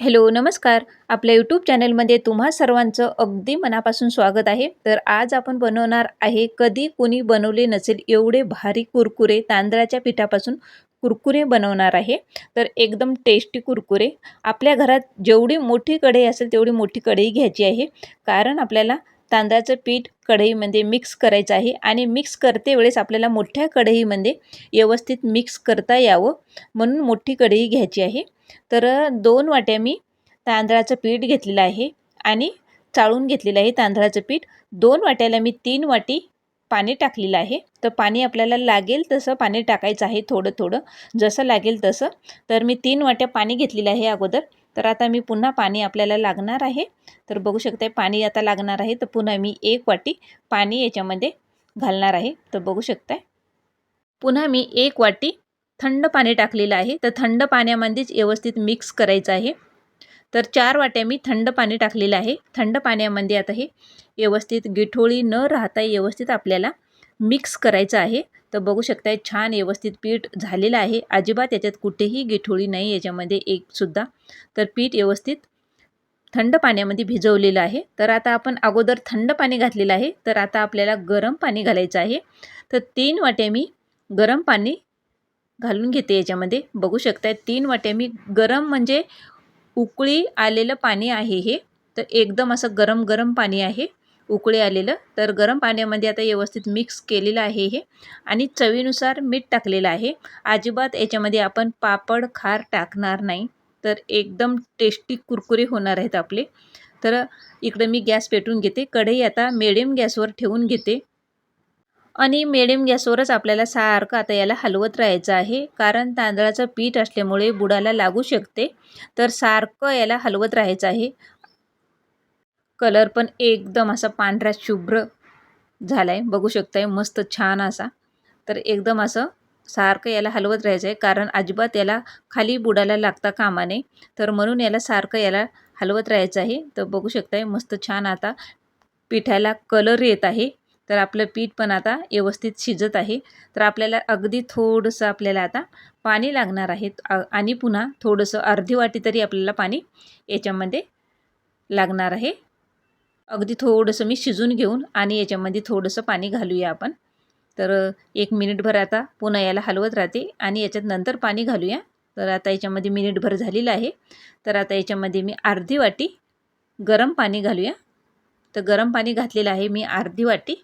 Hello नमस्कार. आपल्या YouTube चॅनलमध्ये तुम्हा सर्वांचं अगदी मनापासून स्वागत आहे. तर आज आपण बनवणार आहे कधी कोणी बनवले नसेल एवढे भारी कुरकुरे. तांदळाच्या पिठापासून कुरकुरे बनवणार आहे. तर एकदम टेस्टी कुरकुरे. आपल्या घरात जेवढी मोठी कढई असेल तेवढी मोठी कढई घ्यायची आहे. कारण आपल्याला तांदळाचं पीठ कढईमध्ये मिक्स करायचं आहे आणि मिक्स करते वेळेस आपल्याला मोठ्या कढईमध्ये व्यवस्थित मिक्स करता यावं म्हणून मोठी कढई घ्यायची आहे. तर दोन वाट्या मी तांदळाचं पीठ घेतलेलं आहे आणि चाळून घेतलेलं आहे तांदळाचं पीठ. दोन वाट्याला मी तीन वाटी पाणी टाकलेलं आहे. तर पाणी आपल्याला लागेल तसं पाणी टाकायचं आहे थोडं थोडं. जसं लागेल तसं. तर मी तीन वाट्या पाणी घेतलेलं आहे अगोदर. तर आता मी पुन्हा पाणी आपल्याला लागणार आहे. तर बघू शकते पाणी आता लागणार आहे. तर पुन्हा मी एक वाटी पाणी याच्यामध्ये घालणार आहे. तर बघू शकताय. पुन्हा मी एक वाटी थंड पाणी टाकलेलं आहे. तर थंड पाण्यामध्येच व्यवस्थित मिक्स करायचं आहे. तर चार वाट्या मी थंड पाणी टाकलेलं आहे. थंड पाण्यामध्ये आता हे व्यवस्थित गिठोळी न राहता व्यवस्थित आपल्याला मिक्स करायचं आहे. तर बघू शकताय छान व्यवस्थित पीठ झालेलं आहे. अजिबात याच्यात कुठेही गिठोळी नाही याच्यामध्ये एकसुद्धा तर पीठ व्यवस्थित थंड पाण्यामध्ये भिजवलेलं आहे. तर आता आपण अगोदर थंड पाणी घातलेलं आहे. तर आता आपल्याला गरम पाणी घालायचं आहे. तर तीन वाट्या मी गरम पाणी घालून घेते याच्यामध्ये. बघू शकताय तीन वाट्या मी गरम म्हणजे उकळी आलेलं पाणी आहे हे. तर एकदम असं गरम गरम पाणी आहे. उकळी आलेलं. तर गरम पाण्यामध्ये आता व्यवस्थित मिक्स केलेलं आहे हे. आणि चवीनुसार मीठ टाकलेलं आहे. अजिबात याच्यामध्ये आपण पापड खार टाकणार नाही. तर एकदम टेस्टी कुरकुरे होणार आहेत आपले. तर इकडं मी गॅस पेटून घेते. कढई आता मिडियम गॅसवर ठेवून घेते. आणि मिडियम गॅसवरच आपल्याला सारखं आता याला हलवत राहायचं आहे. कारण तांदळाचं पीठ असल्यामुळे बुडाला लागू शकते. तर सारखं याला हलवत राहायचं आहे. कलर पण एकदम असा पांढरा शुभ्र झाला आहे बघू शकताय मस्त छान असा. तर एकदम असं सारखं याला हलवत राहायचं आहे कारण अजिबात याला खाली बुडायला लागता कामा नये. तर म्हणून याला सारखं याला हलवत राहायचं आहे. तर बघू शकताय मस्त छान आता पिठाला कलर येत आहे. तर आपलं पीठ पण आता व्यवस्थित शिजत आहे. तर आपल्याला अगदी थोडंसं आपल्याला आता पाणी लागणार आहे. आणि पुन्हा थोडंसं अर्धी वाटी तरी आपल्याला पाणी याच्यामध्ये लागणार आहे. अगदी थोडंसं मी शिजून घेऊन आणि याच्यामध्ये थोडंसं पाणी घालूया आपण. तर एक मिनिटभर आता पुन्हा याला हलवत राहते आणि याच्यात नंतर पाणी घालूया. तर आता याच्यामध्ये मिनिटभर झालेलं आहे. तर आता याच्यामध्ये मी अर्धी वाटी गरम पाणी घालूया. तर गरम पाणी घातलेलं आहे मी अर्धी वाटी.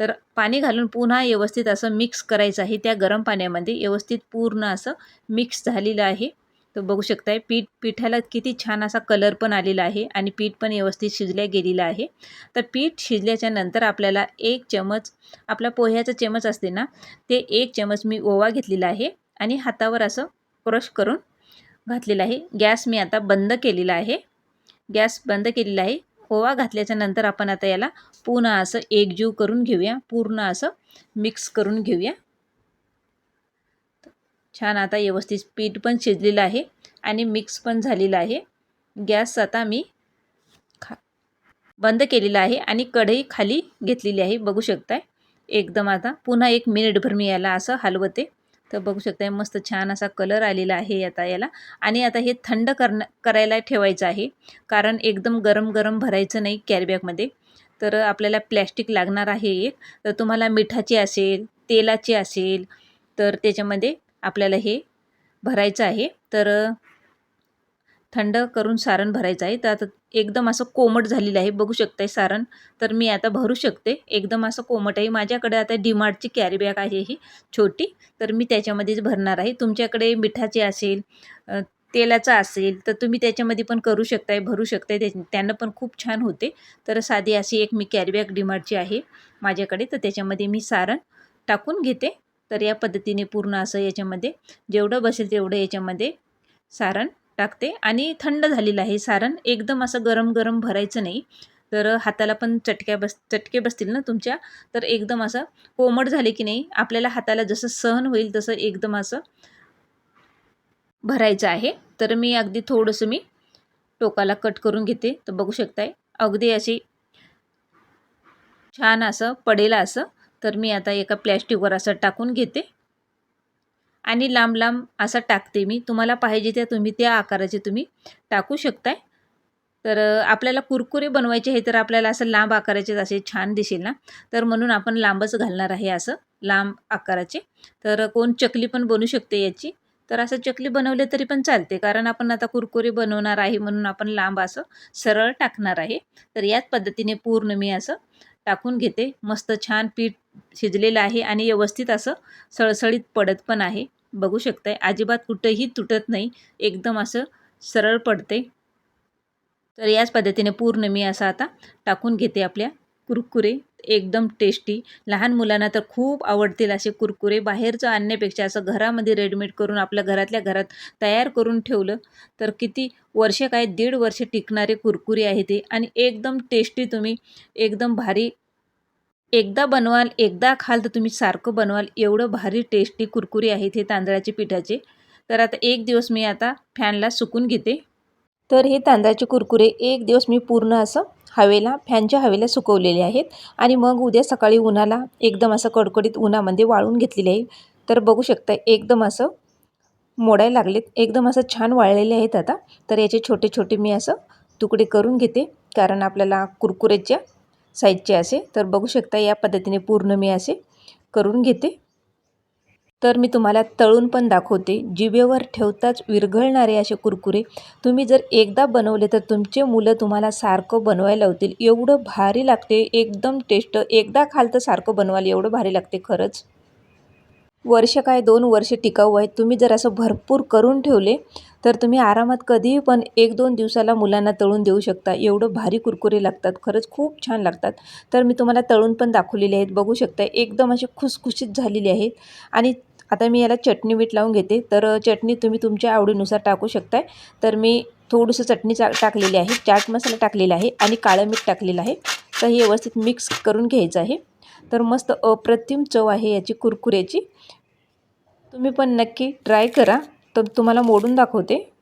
तर पाणी घालून पुन्हा व्यवस्थित असं मिक्स करायचं आहे. त्या गरम पाण्यामध्ये व्यवस्थित पूर्ण असं मिक्स झालेलं आहे. तर बघू शकताय पीठ पिठाला किती छान असा कलर पण आलेला आहे आणि पीठ पण व्यवस्थित शिजल्या गेलेलं आहे. तर पीठ शिजल्याच्या नंतर आपल्याला एक चमच आपला पोह्याचा चमच असते ना ते एक चमच मी ओवा घेतलेला आहे आणि हातावर असं क्रश करून घातलेलं आहे. गॅस मी आता बंद केलेला आहे. गॅस बंद केलेला आहे. ओवा घातल्याच्या नंतर आपण आता याला पूर्ण असं एकजीव करून घेऊया. पूर्ण असं मिक्स करून घेऊया. छान आता व्यवस्थित पीठ पण शिजलेलं आहे आणि मिक्स पण झालेलं आहे. गॅस आता मी खा बंद केलेला आहे आणि कढई खाली घेतलेली आहे. बघू शकताय? एकदम आता पुन्हा एक मिनिटभर मी याला असं हलवते. तर बघू शकताय मस्त छान असा कलर आलेला आहे आता याला. आणि आता हे थंड करण करायला ठेवायचं आहे. कारण एकदम गरम गरम भरायचं नाही कॅरीबॅगमध्ये. तर आपल्याला प्लॅस्टिक लागणार आहे एक. तर तुम्हाला मिठाची असेल तेलाची असेल तर त्याच्यामध्ये आपल्याला हे भरायचं आहे. तर थंड करून सारण भरायचं आहे. तर आता एकदम असं कोमट झालेलं आहे. बघू शकताय सारण. तर मी आता भरू शकते. एकदम असं कोमट आहे. माझ्याकडे आता डीमार्टची कॅरी बॅग आहे ही छोटी. तर मी त्याच्यामध्येच भरणार आहे. तुमच्याकडे मिठाची असेल तेलाचा असेल तर तुम्ही त्याच्यामध्ये पण करू शकताय भरू शकताय. त्या त्यांना पण खूप छान होते. तर साधी अशी एक मी कॅरीबॅग डिमार्टची आहे माझ्याकडे. तर त्याच्यामध्ये मी सारण टाकून घेते. तर या पद्धतीने पूर्ण असं याच्यामध्ये जेवढं बसेल तेवढं याच्यामध्ये सारण टाकते. आणि थंड झालेलं आहे सारण एकदम असं गरम गरम भरायचं नाही. तर हाताला पण चटक्या बस चटके बसतील ना तुमच्या? तर एकदम असं कोमट झाले की नाही आपल्याला हाताला जसं सहन होईल तसं एकदम असं भरायचं आहे. तर मी अगदी थोडंसं मी टोकाला कट करून घेते. तर बघू शकताय अगदी अशी छान असं पडेल असं. तर मी आता एका प्लॅस्टिकवर असं टाकून घेते. आणि लांब लांब असा टाकते मी. तुम्हाला पाहिजे त्या तुम्ही त्या आकाराचे तुम्ही टाकू शकताय. तर आपल्याला कुरकुरे बनवायचे आहे तर आपल्याला असं लांब आकाराचे असे छान दिसेल ना? तर म्हणून आपण लांबच घालणार आहे असं लांब आकाराचे. तर कोण चकली पण बनू शकते याची. तर असं चकली बनवले तरी पण चालते. कारण आपण आता कुरकुरे बनवणार आहे म्हणून आपण लांब असं सरळ टाकणार आहे. तर याच पद्धतीने पूर्ण मी असं टाकून घेते. मस्त छान पीठ शिजलेलं आहे आणि व्यवस्थित असं सळसळीत पडत पण आहे. बघू शकताय. अजिबात कुठंही तुटत नाही. एकदम असं सरळ पडते. तर याच पद्धतीने पूर्ण मी असं आता टाकून घेते आपल्या कुरकुरे एकदम टेस्टी लहान मुलांना तर खूप आवडतील असे कुरकुरे. बाहेरचं आणण्यापेक्षा असं घरामध्ये रेडीमेड करून आपल्या घरातल्या घरात तयार करून ठेवलं तर किती वर्ष काय दीड वर्ष टिकणारे कुरकुरे आहे ते. आणि एकदम टेस्टी तुम्ही एकदम भारी. एकदा बनवाल एकदा खाल तर तुम्ही सारखं बनवाल. एवढं भारी टेस्टी कुरकुरे आहेत हे तांदळाचे पिठाचे. तर आता एक दिवस मी आता फॅनला सुकून घेते. तर हे तांदळाचे कुरकुरे एक दिवस मी पूर्ण असं हवेला फॅनच्या हवेला सुकवलेले आहेत. आणि मग उद्या सकाळी उन्हाला एकदम असं कडकडीत उन्हामध्ये वाळून घेतलेले आहे. तर बघू शकता एकदम असं मोडायला लागलेत. एकदम असं छान वाळलेले आहेत आता. तर याचे छोटे छोटे मी असं तुकडे करून घेते. कारण आपल्याला कुरकुरेच्या साईजचे असे. तर बघू शकता या पद्धतीने पूर्ण मी असे करून घेते. तर मी तुम्हाला तळून पण दाखवते. जिभेवर ठेवताच विरघळणारे असे कुरकुरे. तुम्ही जर एकदा बनवले तर तुमचे मुलं तुम्हाला सारखं बनवायला होतील एवढं भारी लागते. एकदम टेस्ट. एकदा खाल तर सारखं बनवायला एवढं भारी लागते खरंच. वर्ष काय दोन वर्ष टिकाऊ आहेत तुम्ही जर असं भरपूर करून ठेवले तर तुम्ही आरामात कधीही पण एक दोन दिवसाला मुलांना तळून देऊ शकता. एवढं भारी कुरकुरे लागतात. खरंच खूप छान लागतात. तर मी तुम्हाला तळून पण दाखवलेले आहेत. बघू शकता. एकदम असे खुसखुशीत झालेले आहेत. आणि आता मी याला चटणी मीठ लावून घेते. तर चटणी तुम्ही तुमच्या आवडीनुसार टाकू शकताय. तर मी थोडंसं चटणी चा टाकलेली आहे. चाट मसाला टाकलेला आहे आणि काळं मीठ टाकलेलं आहे. तर हे व्यवस्थित मिक्स करून घ्यायचं आहे. तर मस्त अप्रतिम चव आहे याची कुरकुऱ्याची. तुम्ही पण नक्की ट्राय करा. तर तुम्हाला मोडून दाखवते.